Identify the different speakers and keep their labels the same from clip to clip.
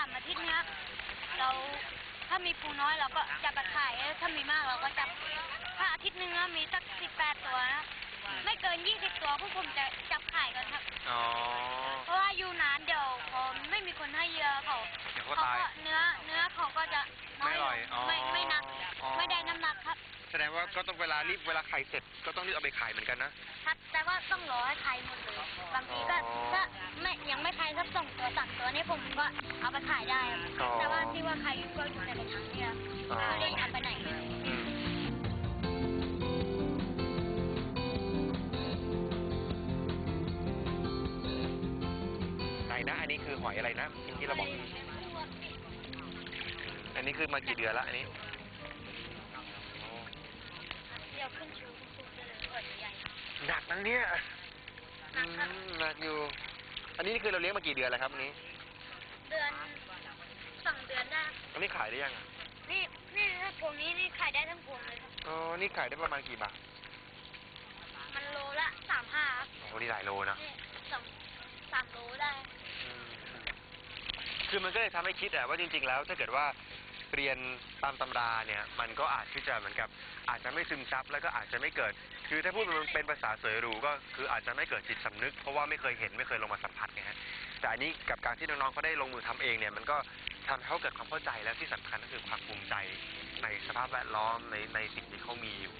Speaker 1: ามอาทิตย์เนี้ยเราถ้ามีปูน้อยเราก็จะไปขายถ้ามีมากเราก็จะถ้าอาทิตย์หนึงนะมีสักสิบแปดตัวนะไม่เกินยี่สิบตัวพวกผมจะจับขายกันครับ
Speaker 2: อ๋อ
Speaker 1: เพราะว่าอยู่นานเดี๋ยวพอไม่มีคนให้เหยอะเขา
Speaker 2: เดี๋ยวเขา
Speaker 1: เขา
Speaker 2: ตาย
Speaker 1: ก็เนื้อเนื้อเขาก็จะน้อย
Speaker 2: ไม่ อ
Speaker 1: ล
Speaker 2: ร่องยอ๋อ
Speaker 1: ไม่ไม่หนัก
Speaker 2: อ๋อ
Speaker 1: ไม่ได้น้ำหนักครับ
Speaker 2: แสดงว่าก็ต้องเวลารีบเวลาไข่เสร็จก็ต้องรีบเอาไปขายเหมือนกันนะ
Speaker 1: ครับ แต่ว่าต้องรอให้ไข่หมดเลย บางทีก็
Speaker 2: อ๋อ
Speaker 1: ถ้าไม่ยังไม่ไข่สักสองตัวสามตัวนี่ผมก็เอาไปขายได้ครับ
Speaker 2: อ๋อ
Speaker 1: แต่ว่าที่ว่าไข่ก็อยู่ในกระถางเนี่ย
Speaker 2: อ๋อ
Speaker 1: ไม่ได้เอาไปไหนเลย
Speaker 2: อืมไหนนะ อันนี้คือหอยอะไรนะที่เราบอก อันนี้คือมากี่เดือนละอันนี้
Speaker 1: เดี๋ยวขึ้นชูคุณครูจะเลยเปิดใหญ่
Speaker 2: หนักนะเนี่ย
Speaker 1: หนักครับ
Speaker 2: อืมหนักอยู่ อันนี้คือเราเลี้ยงมากี่เดือนแล้วครับอันนี้
Speaker 1: เดือนสองเดือนได้
Speaker 2: อันนี้ขายได้ยังอะ
Speaker 1: นี่นี่ถ้าพวงนี้นี่ขายได้ทั้งพวงเลยครับ
Speaker 2: อ๋อ นี่ขายได้ประมาณกี่บาท
Speaker 1: มันโลละสามห้าครับ
Speaker 2: โอ้โหนี่หลายโลนะ
Speaker 1: นี่สองสามโลได้
Speaker 2: อืมคือมันก็เลยทำให้คิดอะว่าจริง ๆ แล้ว ถ้าเกิดว่า เรียนตามตำราเนี่ยมันก็อาจที่จะเหมือนกับอาจจะไม่ซึมซับแล้วก็อาจจะไม่เกิด คือถ้าพูดมันเป็นภาษาเสยรู้ก็คืออาจจะไม่เกิดจิตสำนึก เพราะว่าไม่เคยเห็นไม่เคยลงมาสัมผัสไงฮะแต่อันนี้กับการที่น้องๆเขาได้ลงมือทำเองเนี่ยมันก็ทำให้เขาเกิดความเข้าใจและที่สำคัญก็คือความภูมิใจในสภาพแวดล้อมในในสิ่งที่เขามีอยู่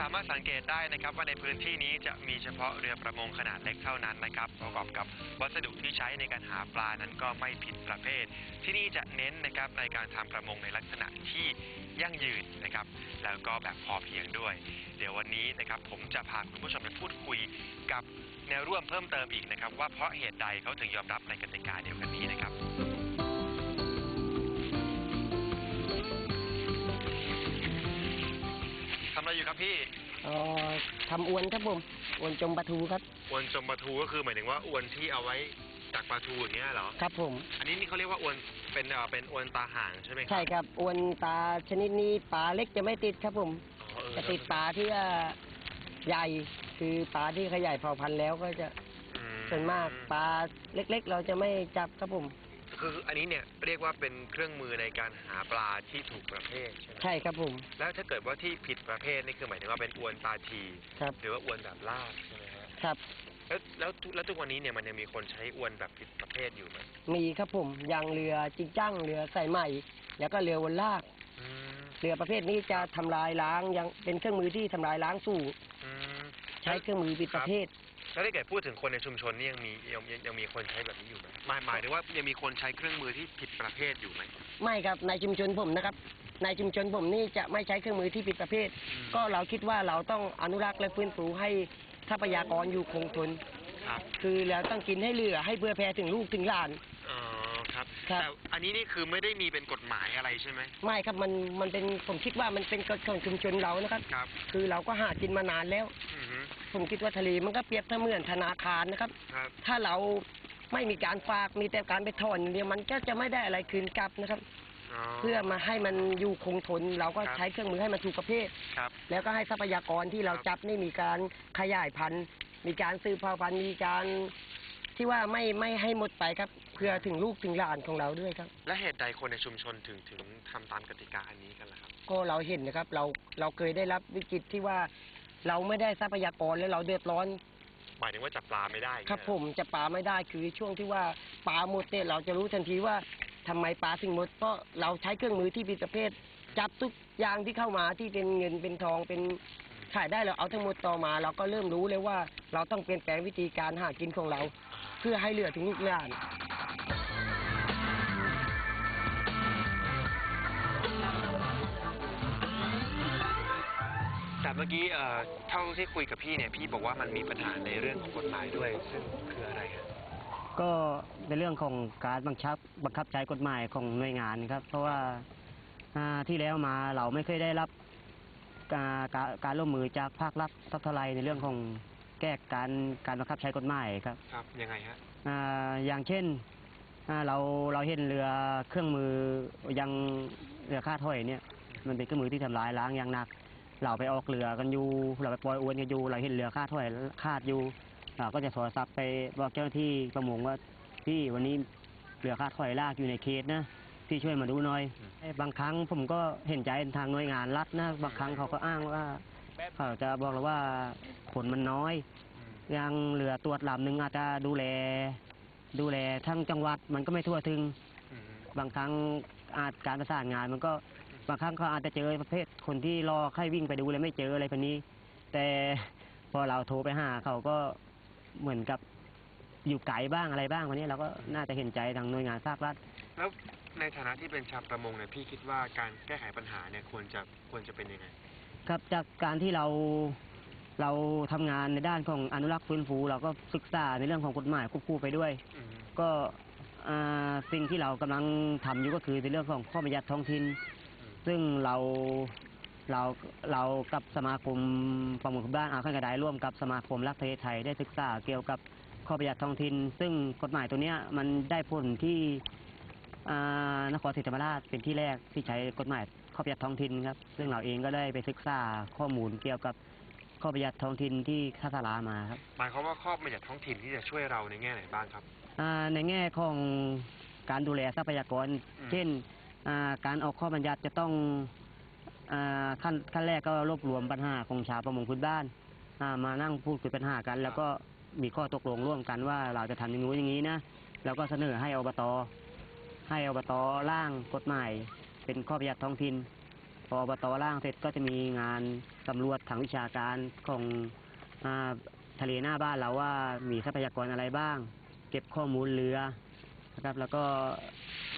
Speaker 2: สามารถสังเกตได้นะครับว่าในพื้นที่นี้จะมีเฉพาะเรือประมงขนาดเล็กเท่านั้นนะครับประกอบกับวัสดุที่ใช้ในการหาปลานั้นก็ไม่ผิดประเภท ที่นี่จะเน้นนะครับในการทำประมงในลักษณะที่ยั่งยืนนะครับ แล้วก็แบบพอเพียงด้วย เดี๋ยววันนี้นะครับผมจะพาคุณผู้ชมไปพูดคุยกับแนวร่วมเพิ่มเติมอีกนะครับว่าเพราะเหตุใดเขาถึงยอมรับในกติกาเดียวกันนี้นะครับ อะไรอยู่ครับพี่
Speaker 3: อ๋อทำอวนครับผมอวนจมปลาทูครับ
Speaker 2: อวนจมปลาทูก็คือหมายถึงว่าอวนที่เอาไว้ตักปลาทูอย่างเงี้ยเหรอ
Speaker 3: ครับผม
Speaker 2: อันนี้นี่เขาเรียกว่าอวนเป็นเอ่อเป็นอวนตาห่างใช่ไหมครับ
Speaker 3: ใช่ครับอวนปลาชนิดนี้ปลาเล็กจะไม่ติดครับผม
Speaker 2: อ๋อเออ
Speaker 3: จะติดปลาที่ว่าใหญ่คือปลาที่ขยายเผ่าพันธุ์แล้วก็จะ
Speaker 2: อื
Speaker 3: ส่วนมากปลาเล็ก ๆ เราจะไม่จับครับผม
Speaker 2: คืออันนี้เนี่ยเรียกว่าเป็นเครื่องมือในการหาปลาที่ถูกประเภทใช่ไหม
Speaker 3: ใช่ครับผม
Speaker 2: แล้วถ้าเกิดว่าที่ผิดประเภทนี่คือหมายถึงว่าเป็นอวนตาที
Speaker 3: ครับ
Speaker 2: หรือว่าอวนแบบลากใช่ไหมฮะ
Speaker 3: ครับ
Speaker 2: แล้วแล้วทุแล้วทุกวันนี้เนี่ยมันยังมีคนใช้อวนแบบผิดประเภทอยู่ไหม
Speaker 3: มีครับผมอย่างเรือจิงจ้างเรือใส่ใหม่ แล้วก็เรือวนลาก
Speaker 2: อืม
Speaker 3: เรือประเภทนี้จะทำลายล้างยังเป็นเครื่องมือที่ทำลายล้างสู่
Speaker 2: อืม
Speaker 3: ใช้เครื่องมือผิดประเภท
Speaker 2: แล้วถ้าเกิดพูดถึงคนในชุมชนนี่ยังมียังยังยังมีคนใช้แบบนี้อยู่ไหมหมายหมายถึงว่ายังมีคนใช้เครื่องมือที่ผิดประเภทอยู่ไหม
Speaker 3: ไม่ครับในชุมชนผมนะครับ ในชุมชนผมนี่จะไม่ใช้เครื่องมือที่ผิดประเภท
Speaker 2: อืม
Speaker 3: ก็เราคิดว่าเราต้องอนุรักษ์และฟื้นฟูให้ทรัพยากรอยู่คงทน
Speaker 2: ครับ
Speaker 3: คือเราต้องกินให้เหลือให้เพื่อแผ่ถึงลูกถึงหลาน
Speaker 2: อ๋อครับ
Speaker 3: ครับ
Speaker 2: แต่อันนี้นี่คือไม่ได้มีเป็นกฎหมายอะไรใช่ไหม
Speaker 3: ไม่ครับมันมันเป็นผมคิดว่ามันเป็นกฎของชุมชนเรานะครับ
Speaker 2: ครับ
Speaker 3: คือเราก็หากินมานานแล้ว
Speaker 2: อือฮึ
Speaker 3: ผมคิดว่าทะเลมันก็เปรียบเสมือนธนาคารนะครับ
Speaker 2: ครับ
Speaker 3: ถ้าเราไม่มีการฝากมีแต่การไปถอนอย่างเดียวมันก็จะไม่ได้อะไรคืนกลับนะครับ เพื่อมาให้มันอยู่คงทนเราก็
Speaker 2: ครับ
Speaker 3: ใช้เครื่องมือให้มันถูกประเภท
Speaker 2: ครับ
Speaker 3: แล้วก็ให้ทรัพยากรที่เรา
Speaker 2: ครับ
Speaker 3: จับนี่มีการขยายพันธุ์ มีการซื้อเผ่าพันธุ์มีการที่ว่าไม่ไม่ให้หมดไปครับเพื่อถึงลูกถึงหลานของเราด้วยครับ
Speaker 2: และเหตุใดคนในชุมชนถึงถึงทำตามกติกาอันนี้กันล่ะครับ
Speaker 3: ก็เราเห็นนะครับเราเราเคยได้รับวิกฤตที่ว่า เราไม่ได้ทรัพยากรและเราเดือดร้อน
Speaker 2: หมายถึงว่าจับปลาไม่ได้อย่าง
Speaker 3: ครับ
Speaker 2: เงี้ย
Speaker 3: ผมจะปลาไม่ได้คือช่วงที่ว่าปลาหมดเนี่ยเราจะรู้ทันทีว่าทำไมปลาถึงหมดเพราะเราใช้เครื่องมือที่ผิดประเภท จับทุกอย่างที่เข้ามาที่เป็นเงินเป็นทองเป็นขายได้เราเอาทั้งหมดต่อมา เราก็เริ่มรู้เลยว่าเราต้องเปลี่ยนแปลงวิธีการหากินของเรา เพื่อให้เหลือถึงลูกหลาน
Speaker 2: เมื่อกี้เอ่อเท่าที่คุยกับพี่เนี่ยพี่บอกว่ามันมีปัญหาในเรื่องของกฎหมายด้วยซึ่งคืออะไรครับ
Speaker 3: ก็เป็นเรื่องของการบังคับบังคับใช้กฎหมายของหน่วยงานครับ เพราะว่าอ่าที่แล้วมาเราไม่เคยได้รับการการการร่วมมือจากภาครัฐสักเท่าไหรในเรื่องของแก้การการบังคับใช้กฎหมายครับ
Speaker 2: ครับยังไงฮะ
Speaker 3: อ่าอย่างเช่นอ่าเราเราเห็นเรือเครื่องมือยังเรือคาดถ้อยเนี่ย
Speaker 4: มันเป็นเครื่องมือที่ทำลายล้างอย่างหนัก เราไปออกเรือกันอยู่เราไปปล่อยอวนกันอยู่เราเห็นเรือคาดถ้อยคาดอยู่เราก็จะโทรศัพท์ไปบอกเจ้าหน้าที่ประมงว่าพี่วันนี้เรือคาดถ้อยลากอยู่ในเขตนะพี่ช่วยมาดูหน่อย บางครั้งผมก็เห็นใจทางหน่วยงานรัฐนะบางครั้งเขาก็อ้างว่าเขาจะบอกเราว่าผลมันน้อยยังเรือตรวจลำหนึ่งอาจจะดูแล ดูแลทั้งจังหวัดมันก็ไม่ทั่วถึง บางครั้งอาจการประสานงานมันก็ บางครั้งเขาอาจจะเจอประเภทคนที่รอใครวิ่งไปดูเลยไม่เจออะไรแบบนี้ แต่พอเราโทรไปหาเขาก็เหมือนกับอยู่ไกลบ้างอะไรบ้างวันนี้เราก็น่าจะเห็นใจทางหน่วยงานภาครัฐ
Speaker 2: แล้วในฐานะที่เป็นชาวประมงเนี่ยพี่คิดว่าการแก้ไขปัญหาเนี่ยควรจะควรจะเป็นยังไง
Speaker 4: ครับจากการที่เราเราทำงานในด้านของอนุรักษ์ฟื้นฟู เราก็ศึกษาในเรื่องของกฎหมายควบคู่ไปด้วย
Speaker 2: อืม
Speaker 4: ก็อ่าสิ่งที่เรากำลังทำอยู่ก็คือในเรื่องของข้อบัญญัติท้องถิ่น ซึ่งเราเราเรากับสมาคมประมงพื้นบ้านอ่าวข้างกระไดร่วมกับสมาคมรักประเทศไทยได้ศึกษาเกี่ยวกับข้อบัญญัติท้องถิ่นซึ่งกฎหมายตัวเนี้ยมันได้ผลที่อ่านครศรีธรรมราชเป็นที่แรกที่ใช้กฎหมายข้อบัญญัติท้องถิ่นครับซึ่งเราเองก็ได้ไปศึกษาข้อมูลเกี่ยวกับข้อบัญญัติท้องถิ่นที่ท่าสารามาครับ
Speaker 2: หมายความว่าข้อบัญญัติท้องถิ่นที่จะช่วยเราในแง่ไหนบ้างครับ
Speaker 4: อ่าในแง่ของการดูแลทรัพยากร
Speaker 2: อืม
Speaker 4: เช่นอ่า การออกข้อบัญญัติจะต้องอขั้นขั้นแรกก็รวบรวมปัญหาของชาวประมงพื้นบ้านมานั่งพูดคุยปัญหากัน แล้วก็มีข้อตกลงร่วมกันว่าเราจะทำอย่างนู้นอย่างนี้นะแล้วก็เสนอให้อบต ให้อบตร่างกฎหมายเป็นข้อบัญญัติท้องถิ่นพออบตร่างเสร็จก็จะมีงานสำรวจทางวิชาการของอทะเลหน้าบ้านเราว่ามีทรัพยากรอะไรบ้าง เก็บข้อมูลเรือนะครับแล้วก็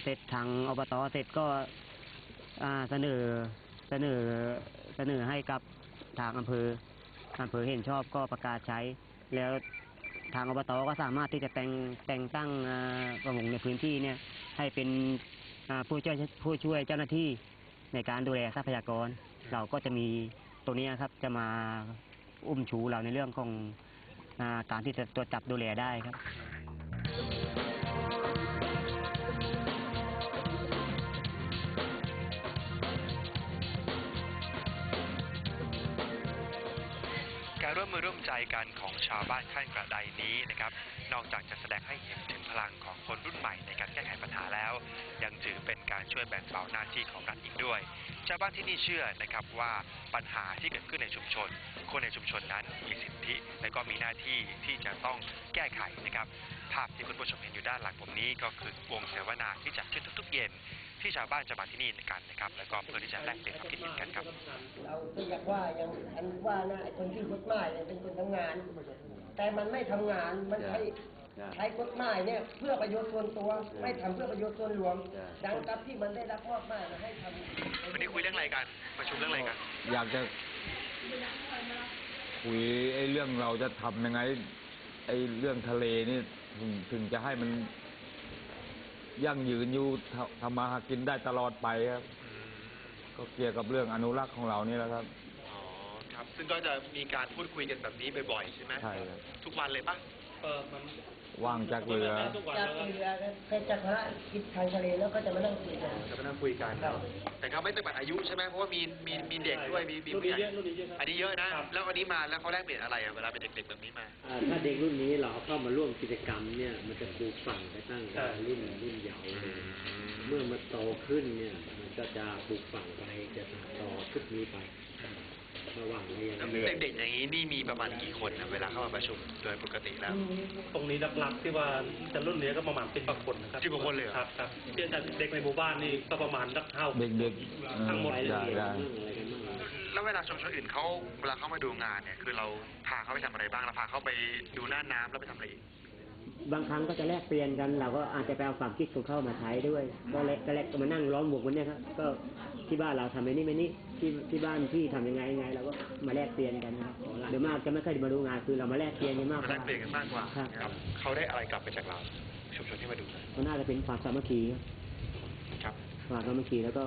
Speaker 4: เสร็จทางอบตเสร็จก็เสนอเสนอเสนอให้กับทางอำเภออำเภอเห็นชอบก็ประกาศใช้ แล้วทางอบตก็สามารถที่จะแต่งแต่งตั้งอ่าประมงในพื้นที่เนี่ยให้เป็นผู้ช่วยผู้ช่วยเจ้าหน้าที่ในการดูแลทรัพยากร เราก็จะมีตัวนี้ครับจะมาอุ้มชูเราในเรื่องของอการที่จะตรวจจับดูแลได้ครับ
Speaker 2: การร่วมมือร่วมใจกันของชาวบ้านขั้นกระไดนี้นะครับ นอกจากจะแสดงให้เห็นถึงพลังของคนรุ่นใหม่ในการแก้ไขปัญหาแล้ว ยังถือเป็นการช่วยแบ่งเบาหน้าที่ของรัฐอีกด้วย ชาวบ้านที่นี่เชื่อนะครับว่าปัญหาที่เกิดขึ้นในชุมชน คนในชุมชนนั้นมีสิทธิ และก็มีหน้าที่ที่จะต้องแก้ไขนะครับ ภาพที่คุณผู้ชมเห็นอยู่ด้านหลังผมนี้ก็คือวงเสวนาที่จัดขึ้นทุกๆ เย็น ที่ชาวบ้านจะมาที่นี่กันนะครับ แล้วก็เพื่อที่จะแลกเปลี่ยนความคิดเห็นกันครับ
Speaker 3: เราก็อยากว่าอย่างอันว่านะไอ้คนที่กฎหมายเนี่ยเป็นคนทำงาน แต่มันไม่ทำงานมันใช้ใช้กฎหมายเนี่ยเพื่อประโยชน์ส่วนตัว ไม่ทำเพื่อประโยชน์ส่วนรวม ดังกับที่มันได้รับมอบหมายมาให้ทำ
Speaker 2: วันนี้คุยเรื่องอะไรกันประชุมเรื่องอะไรกัน
Speaker 5: อยากจะคุยไอ้เรื่องเราจะทำยังไงไอ้เรื่องทะเลนี่ถึงถึงจะให้มันยั่งยืนอยู่ทำทำมาหากินได้ตลอดไปครับ ก็เกี่ยวกับเรื่องอนุรักษ์ของเรานี่แหละครับ
Speaker 2: อ๋อครับ ซึ่งก็จะมีการพูดคุยกันแบบนี้บ่อยๆใช่ไหม
Speaker 5: ใช่ครับ
Speaker 2: ทุกวันเลยปะ
Speaker 5: ว่างจากเรือ
Speaker 3: จากเรือเสร็จจากภารกิจทางทะเลแล้วก็จะมานั่งคุยกัน
Speaker 2: จะมานั่งคุยกัน
Speaker 3: ครับ
Speaker 2: แต่เขาไม่จำกัดอายุใช่ไหมเพราะว่ามีมีมีเด็กด้วยมีมีผู้ใหญ่อันนี้เยอะนะแล้วอันนี้มาแล้วเขาแลกเปลี่ยนอะไรอะเวลาเป็นเด็กๆแบบนี้มา
Speaker 6: อ่าถ้าเด็กรุ่นนี้เราเอาเข้ามาร่วมกิจกรรมเนี่ย มันจะปลูกฝังไปตั้งแต่รุ่นรุ่นเยาว์เมื่อมันโตขึ้นเนี่ย มัน ก็จะปลูกฝังไปจะต่อชุดนี้ไประหว่างระยะ
Speaker 2: แล้ว
Speaker 6: เวลา
Speaker 2: เด็กๆอย่างนี้นี่มีประมาณกี่คนนะเวลาเข้ามาประชุมโดยปกติแล้ว
Speaker 7: ตรงนี้หลักๆที่ว่าจะรุ่นนี้ก็ประมาณสิบกว่าคนนะครับ
Speaker 2: สิบกว่าคนเลยเหรอ
Speaker 7: ครับครับเช่นจากเด็กในหมู่บ้านนี่ก็ประมาณสักเท่า
Speaker 5: เด็กๆเออ
Speaker 7: ทั้งหมด
Speaker 6: รายละ
Speaker 5: ได้
Speaker 6: เอียด
Speaker 5: ได้
Speaker 6: เรื่องอะไรกันบ้าง
Speaker 2: แล้วเวลาชุมชนอื่นเขาเวลาเขามาดูงานเนี่ยคือเราพาเขาไปทำอะไรบ้างเราพาเขาไปดูหน้าน้ำแล้วไปทำอะไรอีก
Speaker 4: บางครั้งก็จะแลกเปลี่ยนกัน เราก็อาจจะไปเอาความคิดของเข้ามาใช้ด้วย ก็แลกก็แลกก็มานั่งล้อมวงกันเนี่ยครับก็ที่บ้านเราทำไอ้นี่ไอ้นี่ที่ที่บ้านที่ทำยังไงยังไงเราก็มาแลกเปลี่ยนกันครับเดี๋ยวมากจะไม่ค่อยได้มาดูงานคือเรามาแลกเปลี่ยนกันมาก
Speaker 2: มาก
Speaker 4: ก
Speaker 2: แล
Speaker 4: ว่าก
Speaker 2: เปลี่ยนกันมากกว่า
Speaker 4: ครับ
Speaker 2: ครับเขาได้อะไรกลับไปจากเราชุมชนที่มาดูงาน
Speaker 4: ก็น่าจะเป็นความสามัคคีครับ
Speaker 2: ครับ
Speaker 4: ความสามัคคีแล้วก็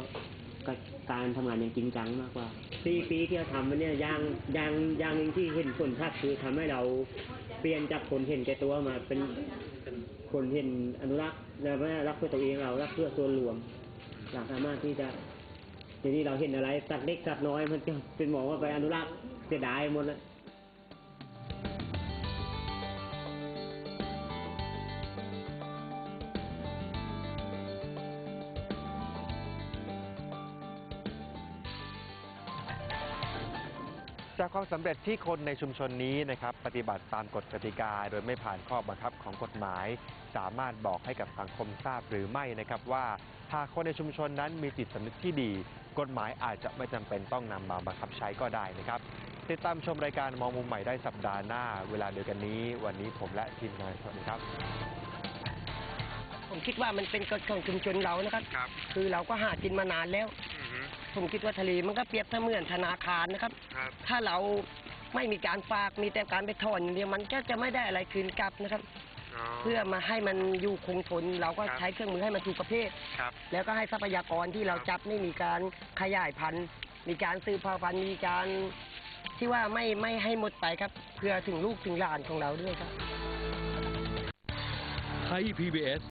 Speaker 4: ก็การทำงานอย่างจริงจังมากกว่าปีปีที่เราทำมันเนี่ยอย่างอย่างอย่างหนึ่งที่เห็นผลชัดคือทำให้เรา เปลี่ยนจากคนเห็นแก่ตัวมาเป็นคนเห็นอนุรักษ์แล้วไม่รักเพื่อตัวเองเรารักเพื่อส่วนรวมหลักสามารถที่จะทีนี้เราเห็นอะไรสัตว์เล็กสัตว์น้อยมันจะเป็นหมอว่าไปอนุรักษ์เสียดายหมดแล้ว
Speaker 2: จากความสำเร็จที่คนในชุมชนนี้นะครับปฏิบัติตามกฎกติกาโดยไม่ผ่านข้อบังคับของกฎหมาย สามารถบอกให้กับสังคมทราบหรือไม่นะครับว่าหากคนในชุมชนนั้นมีจิตสำนึกที่ดี กฎหมายอาจจะไม่จำเป็นต้องนำมาบังคับใช้ก็ได้นะครับ ติดตามชมรายการมองมุมใหม่ได้สัปดาห์หน้า เวลาเดียวกันนี้ วันนี้ผมและทีมงานสวัสดีครับ
Speaker 3: ผมคิดว่ามันเป็นกฎของชุมชนเรานะครับ
Speaker 2: ครับ
Speaker 3: คือเราก็หากินมานานแล้ว ผมคิดว่าทะเลมันก็เปรียบเสมือนธนาคารนะครับ
Speaker 2: ครับ
Speaker 3: ถ้าเราไม่มีการฝากมีแต่การไปถอนอย่างเดียวมันก็จะไม่ได้อะไรคืนกลับนะครับ เพื่อมาให้มันอยู่คงทนเราก็
Speaker 2: ครับ
Speaker 3: ใช้เครื่องมือให้มันถูกประเภท
Speaker 2: ครับ
Speaker 3: แล้วก็ให้ทรัพยากรที่เรา
Speaker 2: ครับ
Speaker 3: จับนี่มีการขยายพันธุ์ มีการซื้อเผ่าพันธุ์มีการที่ว่าไม่ไม่ให้หมดไปครับ เพื่อถึงลูกถึงหลานของเราด้วยครับ
Speaker 8: ไทย PBS